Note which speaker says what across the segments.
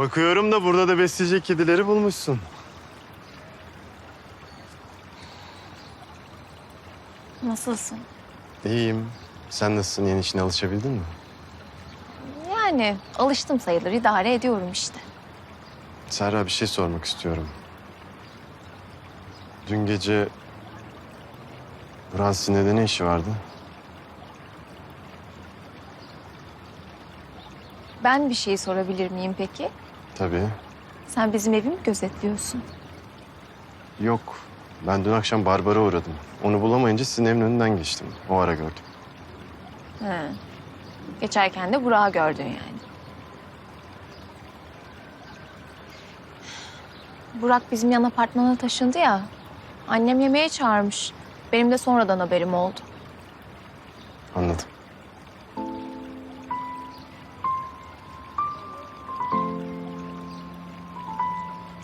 Speaker 1: Bakıyorum da burada da besleyecek kedileri bulmuşsun.
Speaker 2: Nasılsın?
Speaker 1: İyiyim. Sen nasılsın? Yeni işine alışabildin mi?
Speaker 2: Yani alıştım sayılır, idare ediyorum işte.
Speaker 1: Serra bir şey sormak istiyorum. Dün gece Burak'ın Sine'de ne işi vardı?
Speaker 2: Ben bir şey sorabilir miyim peki?
Speaker 1: Tabii.
Speaker 2: Sen bizim evi mi gözetliyorsun?
Speaker 1: Yok. Ben dün akşam Barbar'a uğradım. Onu bulamayınca sizin evin önünden geçtim. O ara gördüm.
Speaker 2: He. Geçerken de Burak'ı gördün yani. Burak bizim yan apartmana taşındı ya. Annem yemeğe çağırmış. Benim de sonradan haberim oldu.
Speaker 1: Anladım.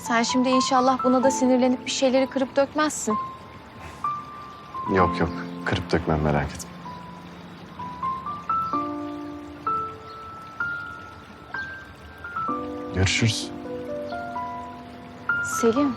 Speaker 2: Sen şimdi inşallah buna da sinirlenip bir şeyleri kırıp dökmezsin.
Speaker 1: Yok yok. Kırıp dökmem merak etme. Görüşürüz.
Speaker 2: Selim.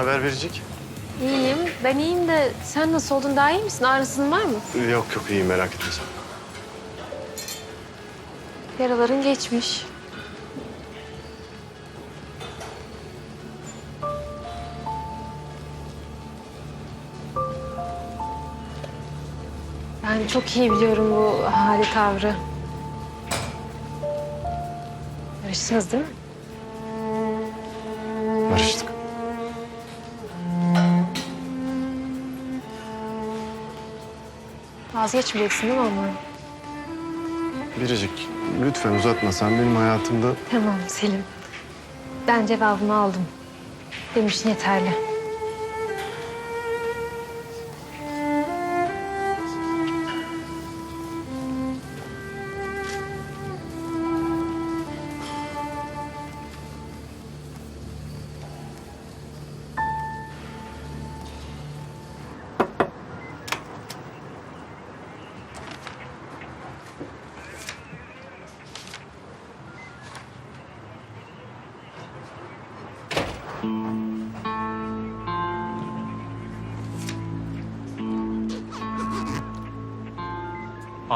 Speaker 1: Haber verecek?
Speaker 3: iyiyim. Ben iyiyim de sen nasıl oldun? Daha iyi misin? Ağrısın var mı?
Speaker 1: Yok yok iyi merak etme sen.
Speaker 3: Yaraların geçmiş. Ben çok iyi biliyorum bu hali tavrı. Barıştınız değil mi? Vazgeçmeyeceksin değil mi ama?
Speaker 1: Biricik lütfen uzatma. Sen benim hayatımda
Speaker 3: Tamam Selim. Ben cevabımı aldım. Benim için yeterli.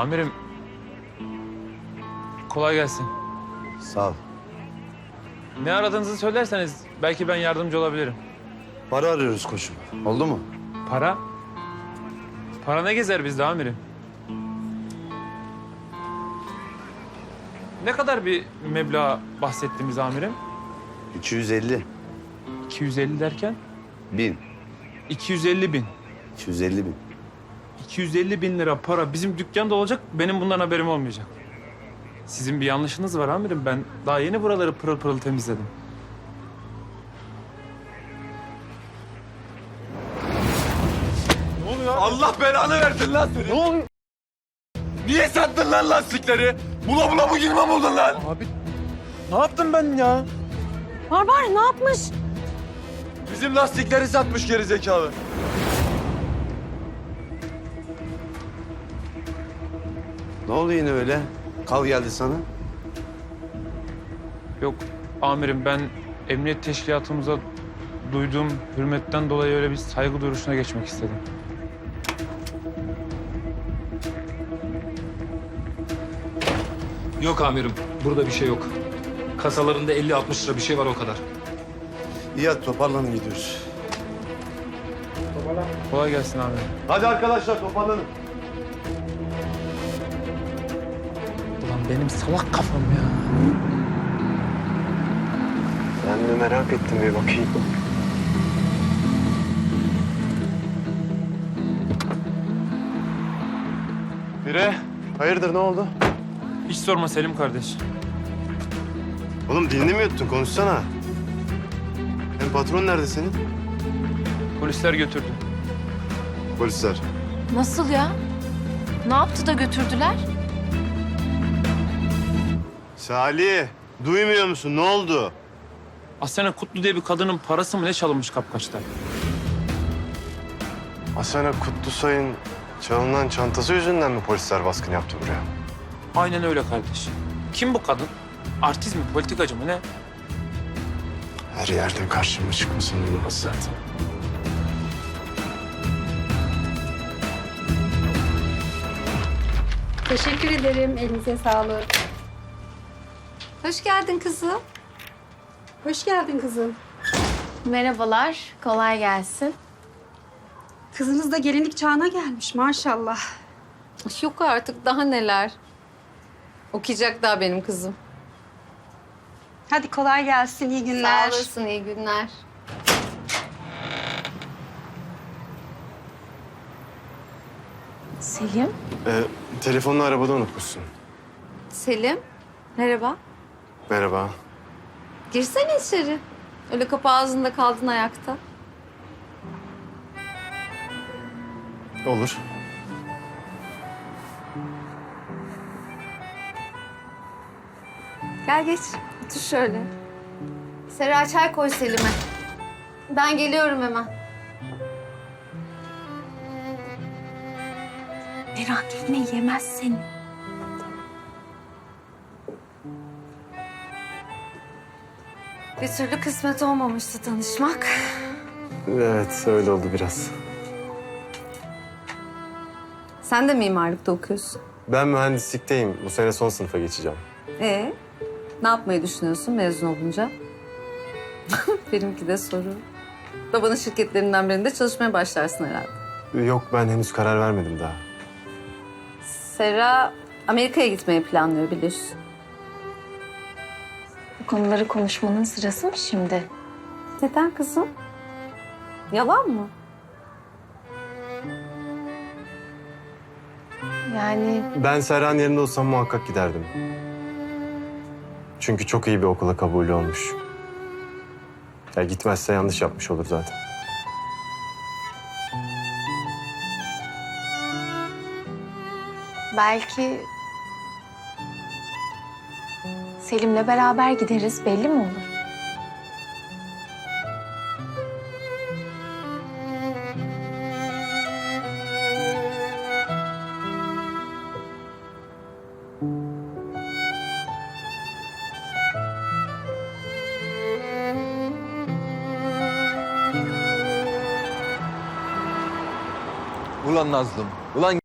Speaker 4: Amirim. Kolay gelsin.
Speaker 5: Sağ ol.
Speaker 4: Ne aradığınızı söylerseniz belki ben yardımcı olabilirim.
Speaker 5: Para arıyoruz koçum. Oldu mu?
Speaker 4: Para? Para ne gezer bizde amirim? Ne kadar bir meblağ bahsettiğimiz amirim?
Speaker 5: 250
Speaker 4: 250 derken?
Speaker 5: bin.
Speaker 4: 250 bin.
Speaker 5: 250 bin.
Speaker 4: 250 bin lira para bizim dükkanda olacak, benim bundan haberim olmayacak. Sizin bir yanlışınız var amirim. Ben daha yeni buraları pırıl pırıl temizledim.
Speaker 6: Allah belanı versin lan seni. Ne oluyor? Niye sattın lan lastikleri? Bula bula bu girme buldun lan.
Speaker 4: Abi ne yaptım ben ya?
Speaker 3: Barbar ne yapmış?
Speaker 6: Bizim lastikleri satmış geri
Speaker 5: Ne oldu yine öyle? Kal geldi sana.
Speaker 4: Yok amirim ben emniyet teşkilatımıza duyduğum hürmetten dolayı öyle bir saygı duruşuna geçmek istedim.
Speaker 7: Yok amirim. Burada bir şey yok. Kasalarında 50-60 lira bir şey var o kadar.
Speaker 5: İyi hadi toparlanın gidiyoruz.
Speaker 4: Kolay gelsin abi.
Speaker 5: Hadi arkadaşlar toparlanın.
Speaker 4: Benim salak kafam ya.
Speaker 1: Ben de merak ettim bir bakayım. Bire, hayırdır ne oldu?
Speaker 4: Hiç sorma Selim kardeş.
Speaker 1: Oğlum dilini mi yuttun? Konuşsana. Hem patron nerede senin?
Speaker 4: Polisler götürdü.
Speaker 1: Polisler.
Speaker 2: Nasıl ya? Ne yaptı da götürdüler?
Speaker 1: Salih, duymuyor musun? Ne oldu?
Speaker 4: Asena Kutlu diye bir kadının parası mı ne çalınmış kapkaçta?
Speaker 1: Asena Kutlusay'ın çalınan çantası yüzünden mi polisler baskın yaptı buraya?
Speaker 4: Aynen öyle kardeş. Kim bu kadın? Artist mi, politikacı mı ne?
Speaker 1: Her yerden karşıma çıkmasın olmaz zaten.
Speaker 8: Teşekkür ederim. Elinize sağlık. Hoş geldin kızım. Hoş geldin kızım.
Speaker 2: Merhabalar, kolay gelsin.
Speaker 8: Kızınız da gelinlik çağına gelmiş maşallah.
Speaker 3: Yok artık daha neler. Okuyacak daha benim kızım.
Speaker 8: Hadi kolay gelsin. iyi günler.
Speaker 3: Sağ olasın iyi günler.
Speaker 2: Selim,
Speaker 1: Ee, telefonunu arabada unutmuşsun.
Speaker 3: Selim. Merhaba.
Speaker 1: Merhaba.
Speaker 3: Girsene içeri. Öyle kapı ağzında kaldın ayakta.
Speaker 1: Olur.
Speaker 3: Gel geç. Otur şöyle. Sera çay koy Selim'e. Ben geliyorum hemen.
Speaker 2: merak etme
Speaker 3: Bir türlü kısmet olmamıştı tanışmak.
Speaker 1: Evet, öyle oldu biraz.
Speaker 3: Sen de mimarlıkta okuyorsun.
Speaker 1: Ben mühendislikteyim. Bu sene son sınıfa geçeceğim.
Speaker 3: Ee, ne yapmayı düşünüyorsun mezun olunca? Benimki de soru. Babanın şirketlerinden birinde çalışmaya başlarsın herhalde.
Speaker 1: Yok, ben henüz karar vermedim daha.
Speaker 3: Sera Amerika'ya gitmeyi planlıyor biliyorsun.
Speaker 2: Bu konuları konuşmanın sırası mı şimdi?
Speaker 3: Neden kızım? Yalan mı?
Speaker 2: Yani
Speaker 1: Ben Serhan yerinde olsam muhakkak giderdim. Çünkü çok iyi bir okula kabulü olmuş. Ya gitmezse yanlış yapmış olur zaten.
Speaker 2: belki Selim'le beraber gideriz belli mi olur?
Speaker 6: Ulan Nazlım. Ulan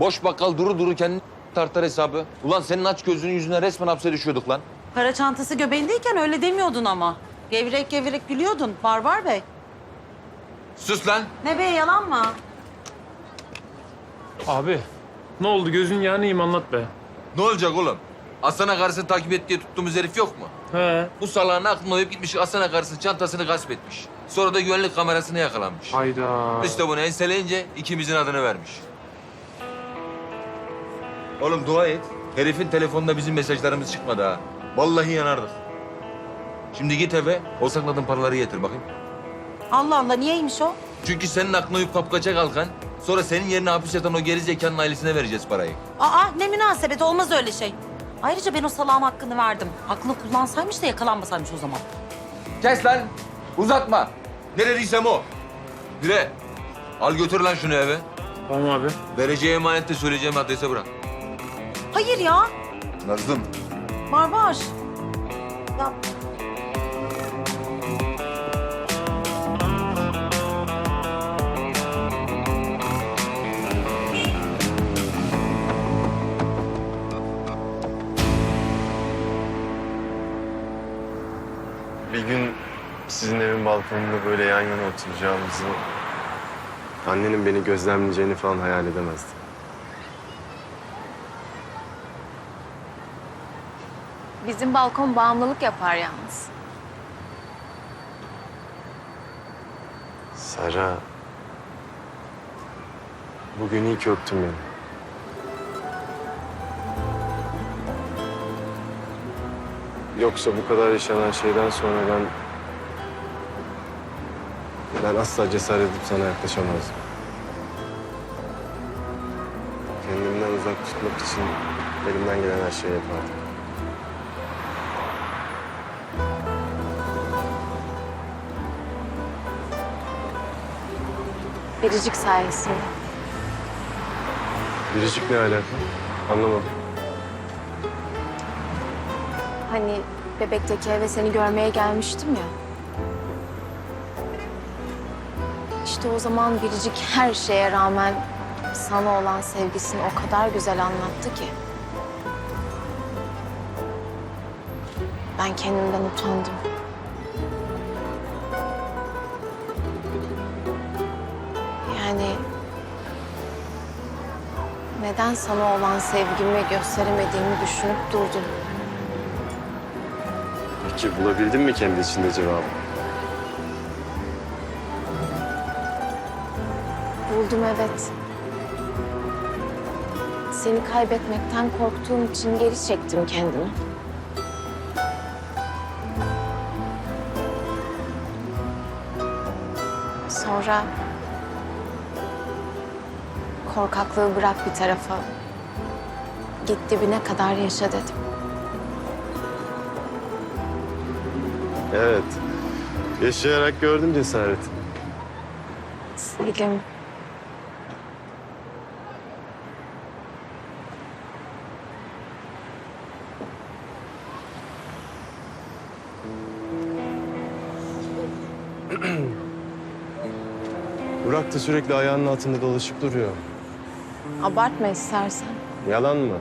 Speaker 6: boş bakkal duru duru kendini tartar hesabı. Ulan senin aç gözünün yüzüne resmen hapse düşüyorduk lan.
Speaker 9: Para çantası göbeğindeyken öyle demiyordun ama. Gevrek gevrek gülüyordun Barbar Bey.
Speaker 6: Sus lan.
Speaker 9: Ne be yalan mı?
Speaker 4: Abi, ne oldu? Gözün yanayım anlat be.
Speaker 6: Ne olacak oğlum? Asana karısını takip et diye tuttuğumuz herif yok mu?
Speaker 4: He.
Speaker 6: Bu salağın aklına uyup gitmiş Asana karısının çantasını gasp etmiş. Sonra da güvenlik kamerasına yakalanmış.
Speaker 4: Hayda.
Speaker 6: İşte bunu enseleyince ikimizin adını vermiş. Oğlum dua et. Herifin telefonunda bizim mesajlarımız çıkmadı ha. Vallahi yanardık. Şimdi git eve, o sakladığın paraları getir bakayım.
Speaker 9: Allah Allah niyeymiş o?
Speaker 6: Çünkü senin aklına uyup kapkaça kalkan, sonra senin yerine hapis yatan o geri zekanın ailesine vereceğiz parayı.
Speaker 9: Aa ne münasebet olmaz öyle şey. Ayrıca ben o salağın hakkını verdim. Aklını kullansaymış da yakalanmasaymış o zaman.
Speaker 6: Kes lan! Uzatma! Ne dediysem o. Güle, al götür lan şunu eve.
Speaker 4: Tamam abi.
Speaker 6: Vereceği emanette söyleyeceğim adrese bırak.
Speaker 9: Hayır ya.
Speaker 6: Nazlım.
Speaker 9: Barbar. Ya Bir gün sizin evin
Speaker 1: balkonunda böyle yan yana oturacağımızı... ...annenin beni gözlemleyeceğini falan hayal edemezdim.
Speaker 2: Bizim balkon bağımlılık yapar yalnız.
Speaker 1: Sara... Bugün iyi ki öptün beni. Yoksa bu kadar yaşanan şeyden sonra ben... Ben asla cesaret edip sana yaklaşamazdım. Kendimden uzak tutmak için elimden gelen her şeyi yapardım.
Speaker 2: Biricik sayesinde.
Speaker 1: Biricik ne alaka? Anlamadım.
Speaker 2: Hani bebekteki eve seni görmeye gelmiştim ya. İşte o zaman Biricik her şeye rağmen sana olan sevgisini o kadar güzel anlattı ki. Ben kendimden utandım. Neden sana olan sevgimi gösteremediğimi düşünüp durdum.
Speaker 1: Peki bulabildin mi kendi içinde cevabı?
Speaker 2: Buldum evet. Seni kaybetmekten korktuğum için geri çektim kendimi. Sonra korkaklığı bırak bir tarafa. Git dibine kadar yaşa dedim.
Speaker 1: Evet. Yaşayarak gördüm cesareti.
Speaker 2: Selim.
Speaker 1: Burak da sürekli ayağının altında dolaşıp duruyor.
Speaker 2: Abartma istersen.
Speaker 1: Yalan mı?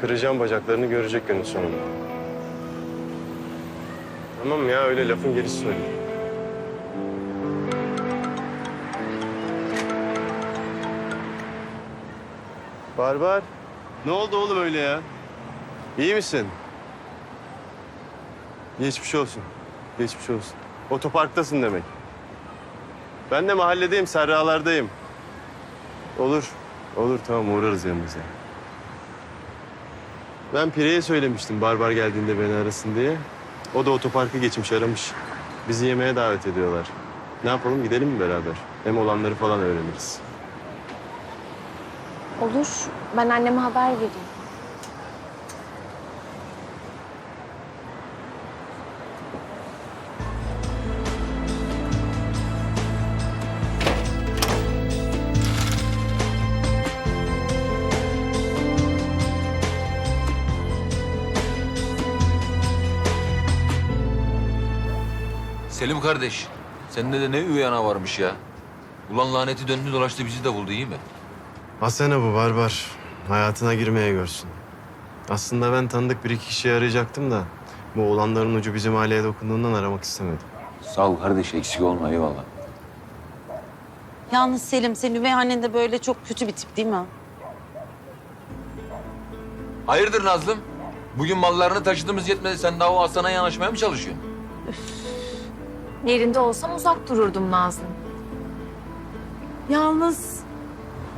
Speaker 1: Kıracağım bacaklarını görecek günün sonunda. Tamam ya öyle lafın gelişi söyle. Barbar. Ne oldu oğlum öyle ya? İyi misin? Geçmiş olsun. Geçmiş olsun. Otoparktasın demek. Ben de mahalledeyim, serralardayım. Olur. Olur tamam uğrarız yanınıza. Ben Pire'ye söylemiştim Barbar geldiğinde beni arasın diye. O da otoparkı geçmiş aramış. Bizi yemeğe davet ediyorlar. Ne yapalım gidelim mi beraber? Hem olanları falan öğreniriz.
Speaker 2: Olur. Ben anneme haber vereyim.
Speaker 6: Selim kardeş, sende de ne üvey ana varmış ya. Ulan laneti döndü dolaştı bizi de buldu iyi mi?
Speaker 1: Asena bu Barbar. Hayatına girmeye görsün. Aslında ben tanıdık bir iki kişiyi arayacaktım da... ...bu olanların ucu bizim aileye dokunduğundan aramak istemedim.
Speaker 6: Sağ ol kardeş eksik olma eyvallah.
Speaker 9: Yalnız Selim senin üvey annen de böyle çok kötü bir tip değil mi?
Speaker 6: Hayırdır Nazlım? Bugün mallarını taşıdığımız yetmedi sen daha o Hasan'a yanaşmaya mı çalışıyorsun?
Speaker 2: Yerinde olsam uzak dururdum Nazlı.
Speaker 9: Yalnız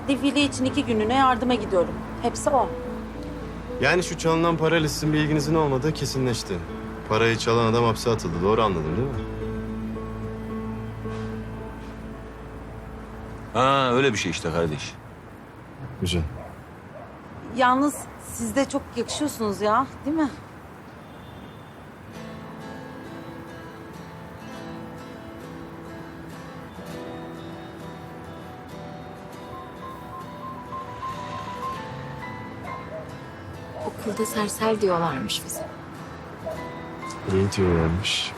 Speaker 9: defile için iki günlüğüne yardıma gidiyorum. Hepsi o.
Speaker 1: Yani şu çalınan para listesinin bilginizin olmadığı kesinleşti. Parayı çalan adam hapse atıldı. Doğru anladım değil mi?
Speaker 6: Ha öyle bir şey işte kardeş.
Speaker 1: Güzel.
Speaker 9: Yalnız siz de çok yakışıyorsunuz ya değil mi?
Speaker 2: Okulda sersel diyorlarmış bize.
Speaker 1: İyi diyorlarmış.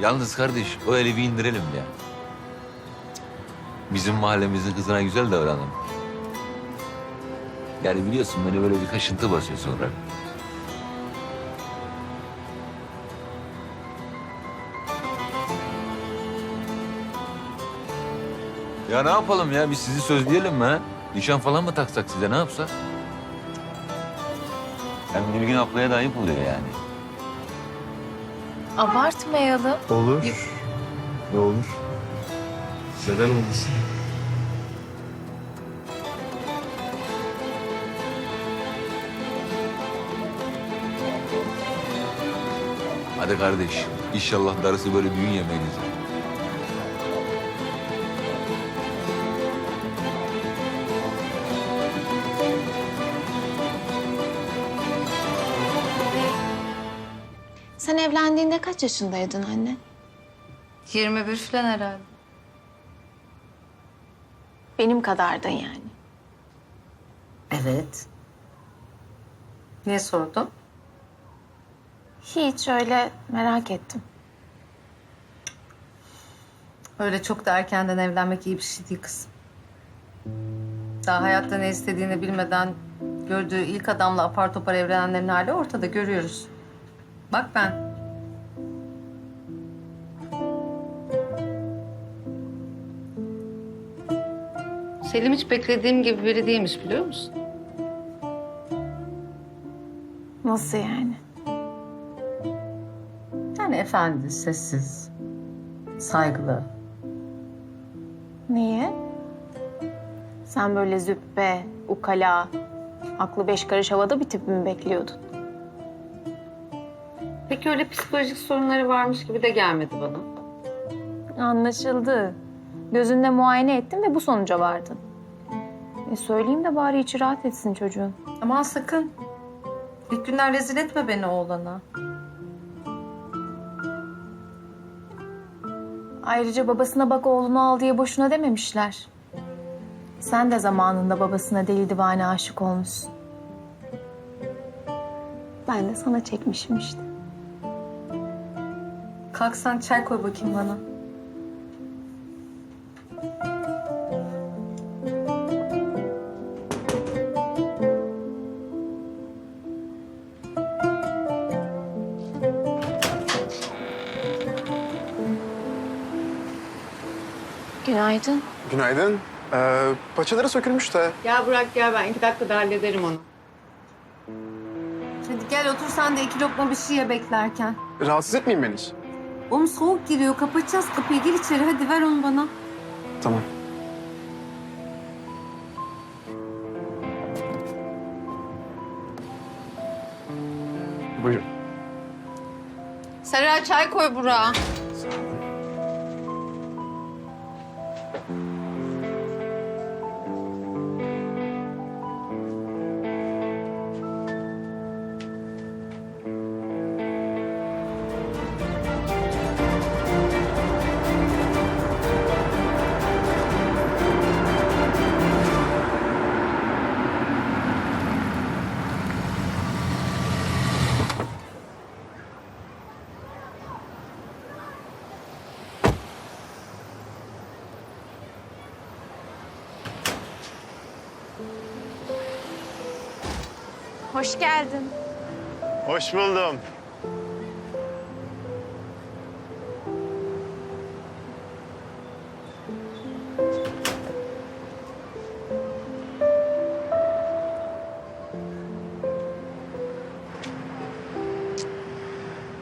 Speaker 6: Yalnız kardeş o eli bir indirelim ya. Bizim mahallemizin kızına güzel davranalım. Yani biliyorsun beni böyle bir kaşıntı basıyor sonra. Ya ne yapalım ya? Biz sizi sözleyelim mi ha? Nişan falan mı taksak size? Ne yapsak? Hem Nilgün ablaya da ayıp oluyor yani.
Speaker 2: Abartmayalım.
Speaker 1: Olur. Ne olur? Neden olmasın?
Speaker 6: Hadi kardeş. İnşallah darısı böyle düğün yemeğinize.
Speaker 2: Sen evlendiğinde kaç yaşındaydın anne?
Speaker 3: 21 falan herhalde.
Speaker 2: Benim kadardın yani.
Speaker 3: Evet. Niye sordun?
Speaker 2: Hiç öyle merak ettim.
Speaker 3: Öyle çok da erkenden evlenmek iyi bir şey değil kızım. Daha hayatta ne istediğini bilmeden gördüğü ilk adamla apar topar evlenenlerin hali ortada görüyoruz. Bak ben. Selim hiç beklediğim gibi biri değilmiş biliyor musun?
Speaker 2: Nasıl yani?
Speaker 3: Yani efendi, sessiz, saygılı.
Speaker 2: Niye? Sen böyle züppe, ukala, aklı beş karış havada bir tip mi bekliyordun?
Speaker 3: Peki öyle psikolojik sorunları varmış gibi de gelmedi bana.
Speaker 2: Anlaşıldı. Gözünde muayene ettin ve bu sonuca vardın. E söyleyeyim de bari içi rahat etsin çocuğun.
Speaker 3: Aman sakın. İlk günler rezil etme beni oğlana.
Speaker 2: Ayrıca babasına bak oğlunu al diye boşuna dememişler. Sen de zamanında babasına deli divane aşık olmuşsun. Ben de sana çekmişim işte.
Speaker 3: Kalksan çay koy bakayım bana.
Speaker 2: Günaydın.
Speaker 10: Günaydın. Ee, paçaları sökülmüş de.
Speaker 3: Gel Burak gel ben iki dakikada hallederim onu. Hadi gel otur sen de iki lokma bir şey ye beklerken.
Speaker 10: Rahatsız etmeyeyim ben hiç.
Speaker 3: Oğlum soğuk giriyor kapatacağız kapıyı gir içeri hadi ver onu bana.
Speaker 10: Tamam. Buyurun.
Speaker 3: Serra çay koy Burak'a.
Speaker 2: Hoş geldin.
Speaker 1: Hoş buldum.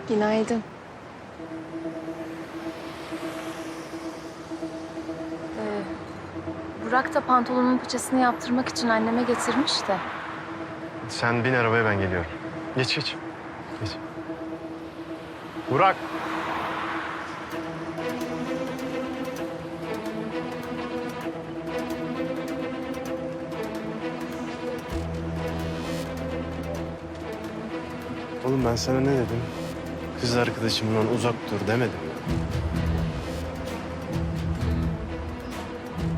Speaker 2: Günaydın. Ee, Burak da pantolonun paçasını yaptırmak için anneme getirmiş de.
Speaker 1: Sen bin arabaya ben geliyorum. Geç geç. Geç. Burak. Oğlum ben sana ne dedim? Kız arkadaşımdan uzak dur demedim.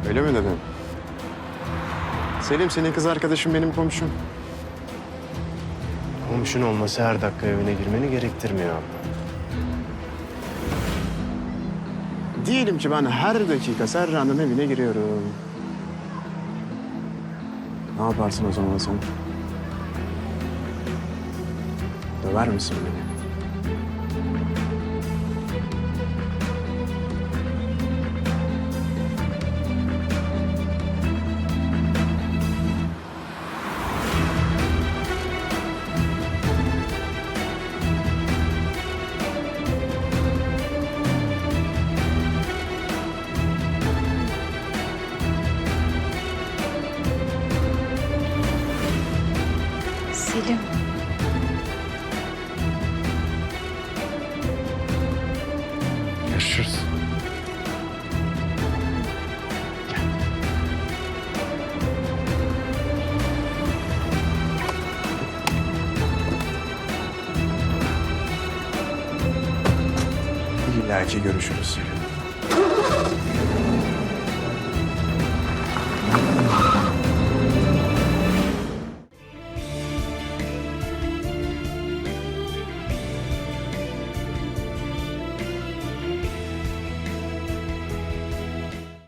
Speaker 10: Öyle mi dedin? Selim senin kız arkadaşın benim komşum.
Speaker 1: Komşun olması her dakika evine girmeni gerektirmiyor.
Speaker 10: Diyelim ki ben her dakika Serra'nın evine giriyorum. Ne yaparsın o zaman sen? Döver misin beni? Selim. Görüşürüz. İlla ki görüşürüz.